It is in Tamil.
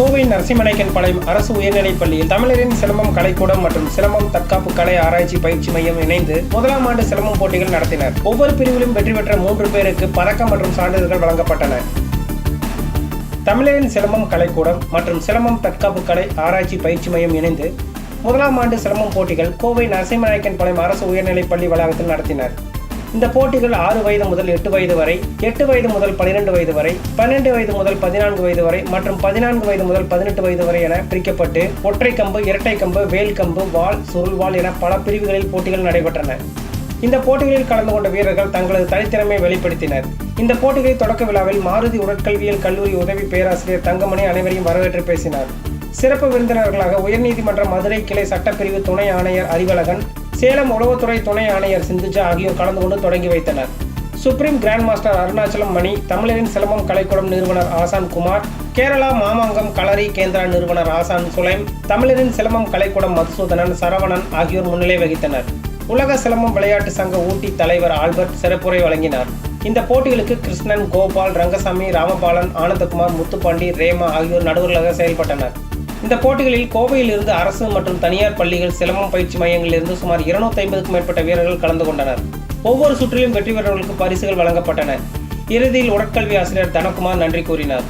கோவை நரசிம்மநாயக்கன் பாளையம் அரசு உயர்நிலைப் பள்ளியில் தமிழரின் சிலம்பம் கலைக்கூடம் மற்றும் சிலம்பம் தற்காப்பு கலை ஆராய்ச்சி பயிற்சி மையம் இணைந்து முதலாம் ஆண்டு சிலம்பம் போட்டிகள் நடத்தினர். ஒவ்வொரு பிரிவிலும் வெற்றி பெற்ற மூன்று பேருக்கு பதக்கம் மற்றும் சான்றிதழ்கள் வழங்கப்பட்டன. தமிழரின் சிலம்பம் கலைக்கூடம் மற்றும் சிலம்பம் தற்காப்பு கலை ஆராய்ச்சி பயிற்சி மையம் இணைந்து முதலாம் ஆண்டு சிலம்பம் போட்டிகள் கோவை நரசிம்மநாயக்கன் பாளையம் அரசு உயர்நிலைப் பள்ளி வளாகத்தில் நடத்தினர். இந்த போட்டிகள் ஆறு வயது முதல் எட்டு வயது வரை எட்டு வயது முதல் பனிரெண்டு வயது வரை பன்னெண்டு வயது முதல் பதினான்கு வயது வரை மற்றும் பதினான்கு வயது முதல் பதினெட்டு வயது வரை என பிரிக்கப்பட்டு ஒற்றை கம்பு இரட்டை கம்பு வேல் கம்பு வாள் சுருள்வாள் என பல பிரிவுகளில் போட்டிகள் நடைபெற்றன. இந்த போட்டிகளில் கலந்து கொண்ட வீரர்கள் தங்களது தனித்திறமையை வெளிப்படுத்தினர். இந்த போட்டிகளின் தொடக்க விழாவில் மாருதி உடற்கல்வியல் கல்லூரி உதவி பேராசிரியர் தங்கமணி அனைவரையும் வரவேற்று பேசினார். சிறப்பு விருந்தினர்களாக உயர்நீதிமன்ற மதுரை கிளை சட்டப்பிரிவு துணை ஆணையர் அறிவழகன் சேலம் உளவுத்துறை துணை ஆணையர் சிந்துஜா ஆகியோர் கலந்து கொண்டு தொடங்கி வைத்தனர். Supreme grand master Arunachalam Mani தமிழரின் சிலம்பம் கலைக்கூடம் நிறுவனர் ஆசான் குமார் கேரளா மாமாங்கம் களரி கேந்திரா நிறுவனர் ஆசான் சுலைம் தமிழரின் சிலம்பம் கலைக்கூடம் மதுசூதனன் சரவணன் ஆகியோர் முன்னிலை வகித்தனர். உலக சிலம்பம் விளையாட்டு சங்க ஊட்டி தலைவர் ஆல்பர்ட் சிறப்புரை வழங்கினார். இந்த போட்டிகளுக்கு கிருஷ்ணன் கோபால் ரங்கசாமி ராமபாலன் ஆனந்தகுமார் முத்துப்பாண்டி ரேமா ஆகியோர் நடுவர்களாக செயல்பட்டனர். இந்த போட்டிகளில் கோவையில் இருந்து அரசு மற்றும் தனியார் பள்ளிகள் சிலம்பம் பயிற்சி மையங்களில் இருந்து சுமார் இருநூத்தி ஐம்பதுக்கும் மேற்பட்ட வீரர்கள் கலந்து கொண்டனர். ஒவ்வொரு சுற்றிலும் வெற்றி பெற்றவர்களுக்கு பரிசுகள் வழங்கப்பட்டன. இறுதியில் உடற்கல்வி ஆசிரியர் தனகுமார் நன்றி கூறினார்.